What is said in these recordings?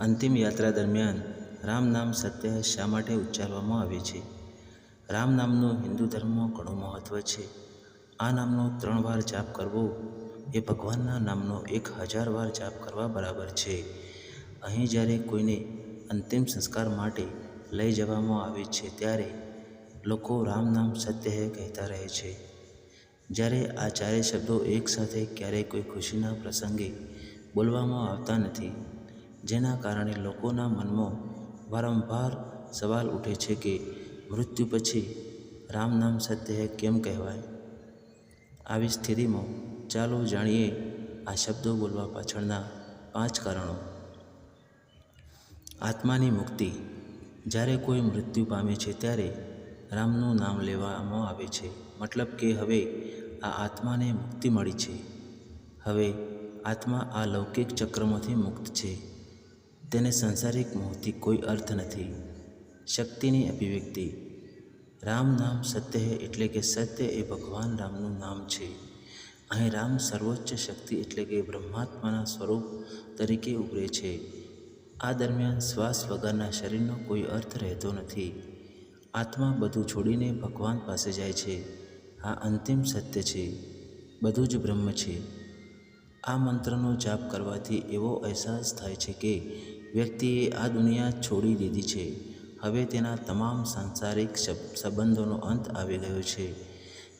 અંતિમ યાત્રા દરમિયાન રામ નામ સત્ય શા માટે ઉચ્ચારવામાં આવે છે? રામ નામનું હિન્દુ ધર્મમાં ઘણું મહત્ત્વ છે. આ નામનો ત્રણ વાર જાપ કરવો એ ભગવાનના નામનો એક હજાર વાર જાપ કરવા બરાબર છે. અહીં જ્યારે કોઈને અંતિમ સંસ્કાર માટે લઈ જવામાં આવે છે ત્યારે લોકો રામ નામ સત્ય કહેતા રહે છે. જ્યારે આ ચારેય શબ્દો એકસાથે ક્યારેય કોઈ ખુશીના પ્રસંગે બોલવામાં આવતા નથી જેના કારણે લોકોના મનમાં વારંવાર સવાલ ઉઠે છે કે મૃત્યુ પછી રામ નામ સત્ય કેમ કહેવાય? આવી સ્થિતિમાં ચાલો જાણીએ આ શબ્દો બોલવા પાછળના પાંચ કારણો. આત્માની મુક્તિ. જ્યારે કોઈ મૃત્યુ પામે છે ત્યારે રામનું નામ લેવામાં આવે છે. મતલબ કે હવે આ આત્માને મુક્તિ મળી છે. હવે આત્મા આ લૌકિક ચક્રમાંથી મુક્ત છે. તેને સંસારિક મોહથી કોઈ અર્થ નથી. શક્તિની અભિવ્યક્તિ, રામ નામ સત્ય હે એટલે કે સત્ય એ ભગવાન રામનું નામ છે. અહીં રામ સર્વોચ્ચ શક્તિ એટલે કે બ્રહ્માત્માના સ્વરૂપ તરીકે ઉભરે છે. આ દરમિયાન શ્વાસ વગરના શરીરનો કોઈ અર્થ રહેતો નથી. આત્મા બધું છોડીને ભગવાન પાસે જાય છે. આ અંતિમ સત્ય છે. બધું જ બ્રહ્મ છે. આ મંત્રનો જાપ કરવાથી એવો અહેસાસ થાય છે કે વ્યક્તિએ આ દુનિયા છોડી દીધી છે. હવે તેના તમામ સાંસારિક સંબંધોનો અંત આવી ગયો છે,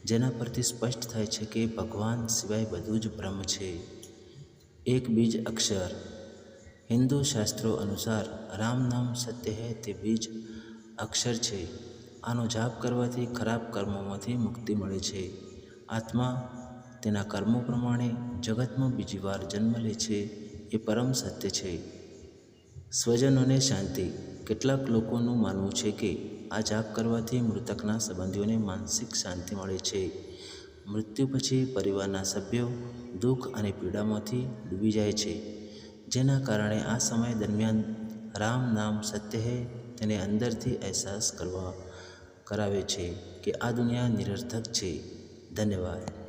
જેના પરથી સ્પષ્ટ થાય છે કે ભગવાન સિવાય બધું જ બ્રહ્મ છે. એક બીજ અક્ષર, હિન્દુ શાસ્ત્રો અનુસાર રામ નામ સત્ય હે તે બીજ અક્ષર છે. આનો જાપ કરવાથી ખરાબ કર્મોમાંથી મુક્તિ મળે છે. આત્મા તેના કર્મો પ્રમાણે જગતમાં બીજી વાર જન્મ લે છે એ પરમ સત્ય છે. સ્વજનોને શાંતિ કેટલાક લોકોનું માનવું છે કે આ જાપ કરવાથી મૃતકના સંબંધીઓને માનસિક શાંતિ મળે છે. મૃત્યુ પછી પરિવારના સભ્યો દુઃખ અને પીડામાંથી ડૂબી જાય છે. જેના કારણે આ સમય દરમિયાન રામ નામ સત્ય હે તેને અંદરથી અહેસાસ કરવા કરાવે છે કે આ દુનિયા નિરર્થક છે. ધન્યવાદ.